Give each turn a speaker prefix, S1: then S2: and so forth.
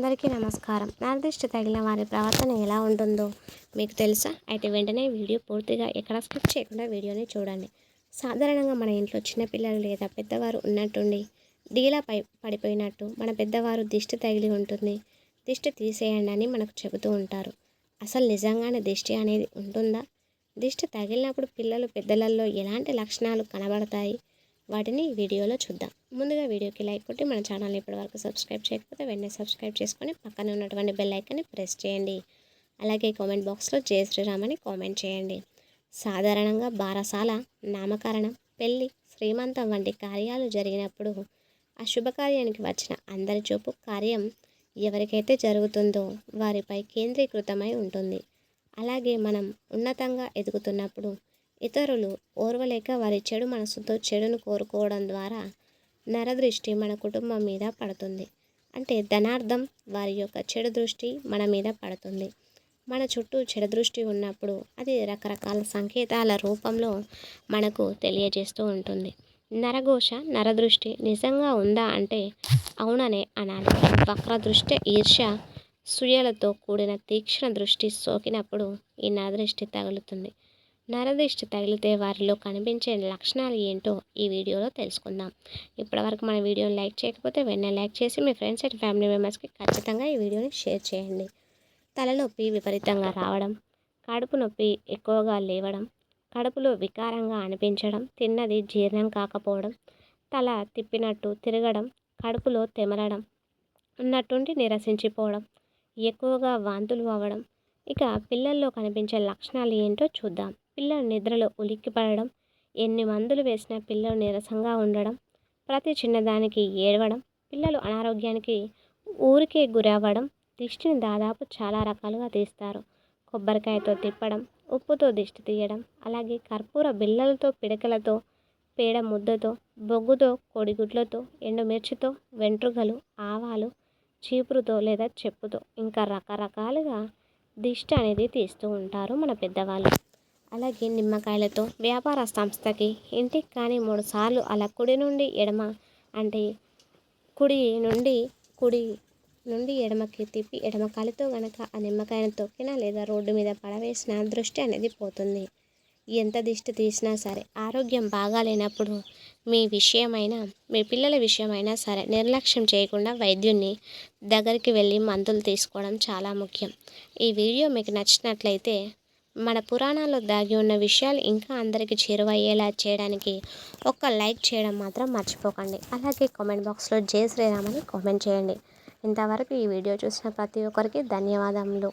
S1: అందరికీ నమస్కారం. నిర్దిష్ట తగిలిన వారి ప్రవర్తన ఎలా ఉంటుందో మీకు తెలుసా? అయితే వెంటనే వీడియో పూర్తిగా ఎక్కడ స్కిప్ చేయకుండా వీడియోని చూడండి. సాధారణంగా మన ఇంట్లో చిన్నపిల్లలు లేదా పెద్దవారు ఉన్నట్టుండి డీలా పై పడిపోయినట్టు మన పెద్దవారు దిష్టి తగిలి ఉంటుంది. దిష్టి తీసేయండి అని మనకు చెబుతూ ఉంటారు. అసలు నిజంగానే దిష్టి అనేది ఉంటుందా? దిష్టి తగిలినప్పుడు పిల్లలు పెద్దలలో ఎలాంటి లక్షణాలు కనబడతాయి? వాటిని వీడియోలో చూద్దాం. ముందుగా వీడియోకి లైక్ కొట్టి మన ఛానల్ని ఇప్పటివరకు సబ్స్క్రైబ్ చేయకపోతే వెంటనే సబ్స్క్రైబ్ చేసుకొని పక్కన ఉన్నటువంటి బెల్ ఐకాన్ని ప్రెస్ చేయండి. అలాగే కామెంట్ బాక్స్లో జయ శ్రీరామ్ అని కామెంట్ చేయండి. సాధారణంగా బారసాల నామకరణం పెళ్ళి శ్రీమంతం వంటి కార్యాలు జరిగినప్పుడు ఆ శుభకార్యానికి వచ్చిన అందరి చూపు కార్యం ఎవరికైతే జరుగుతుందో వారిపై కేంద్రీకృతమై ఉంటుంది. అలాగే మనం ఉన్నతంగా ఎదుగుతున్నప్పుడు ఇతరులు ఓర్వలేక వారి చెడు మనసుతో చెడును కోరుకోవడం ద్వారా నరదృష్టి మన కుటుంబం మీద పడుతుంది. అంటే ధనార్థం వారి యొక్క చెడు దృష్టి మన మీద పడుతుంది. మన చుట్టూ చెడు దృష్టి ఉన్నప్పుడు అది రకరకాల సంకేతాల రూపంలో మనకు తెలియజేస్తూ ఉంటుంది. నరఘోష నరదృష్టి నిజంగా ఉందా అంటే అవుననే అనాలి. వక్ర దృష్టి ఈర్ష్య సుయలతో కూడిన తీక్షణ దృష్టి సోకినప్పుడు ఈ నరదృష్టి తగులుతుంది. నరదిష్టి తగిలితే వారిలో కనిపించే లక్షణాలు ఏంటో ఈ వీడియోలో తెలుసుకుందాం. ఇప్పటివరకు మన వీడియోని లైక్ చేయకపోతే వెంటనే లైక్ చేసి మీ ఫ్రెండ్స్ అండ్ ఫ్యామిలీ మెంబర్స్కి ఖచ్చితంగా ఈ వీడియోని షేర్ చేయండి. తలనొప్పి విపరీతంగా రావడం కడుపు నొప్పి ఎక్కువగా లేవడం కడుపులో వికారంగా అనిపించడం తిన్నది జీర్ణం కాకపోవడం తల తిప్పినట్టు తిరగడం కడుపులో తెమరడం ఉన్నట్టుండి నిరసించిపోవడం ఎక్కువగా వాంతులు అవ్వడం ఇక పిల్లల్లో కనిపించే లక్షణాలు ఏంటో చూద్దాం. పిల్లలు నిద్రలో ఉలిక్కిపడడం ఎన్ని మందులు వేసినా పిల్లలు నీరసంగా ఉండడం ప్రతి చిన్నదానికి ఏడవడం పిల్లలు అనారోగ్యానికి ఊరికే గురవ్వడం దిష్టిని దాదాపు చాలా రకాలుగా తీస్తారు. కొబ్బరికాయతో తిప్పడం ఉప్పుతో దిష్టి తీయడం అలాగే కర్పూర బిళ్ళలతో పిడకలతో పేడ ముద్దతో బొగ్గుతో కోడిగుడ్లతో ఎండుమిర్చితో వెంట్రుకలు ఆవాలు చీపురుతో లేదా చెప్పుతో ఇంకా రకరకాలుగా దిష్టి అనేది తీస్తూ ఉంటారు మన పెద్దవాళ్ళు. అలాగే నిమ్మకాయలతో వ్యాపార సంస్థకి ఇంటికి కానీ మూడు సార్లు అలా కుడి నుండి ఎడమ అంటే కుడి నుండి కుడి నుండి ఎడమకి తిప్పి ఎడమ కాలితో గనక ఆ నిమ్మకాయను తొక్కినా లేదా రోడ్డు మీద పడవేసిన దృష్టి అనేది పోతుంది. ఎంత దిష్టి తీసినా సరే ఆరోగ్యం బాగాలేనప్పుడు మీ విషయమైనా మీ పిల్లల విషయమైనా సరే నిర్లక్ష్యం చేయకుండా వైద్యుని దగ్గరికి వెళ్ళి మందులు తీసుకోవడం చాలా ముఖ్యం. ఈ వీడియో మీకు నచ్చినట్లయితే మన పురాణాల్లో దాగి ఉన్న విషయాలు ఇంకా అందరికీ చేరువయ్యేలా చేయడానికి ఒక లైక్ చేయడం మాత్రం మర్చిపోకండి. అలాగే కామెంట్ బాక్స్లో జయ శ్రీరామ్ అని కామెంట్ చేయండి. ఇంతవరకు ఈ వీడియో చూసిన ప్రతి ఒక్కరికి ధన్యవాదములు.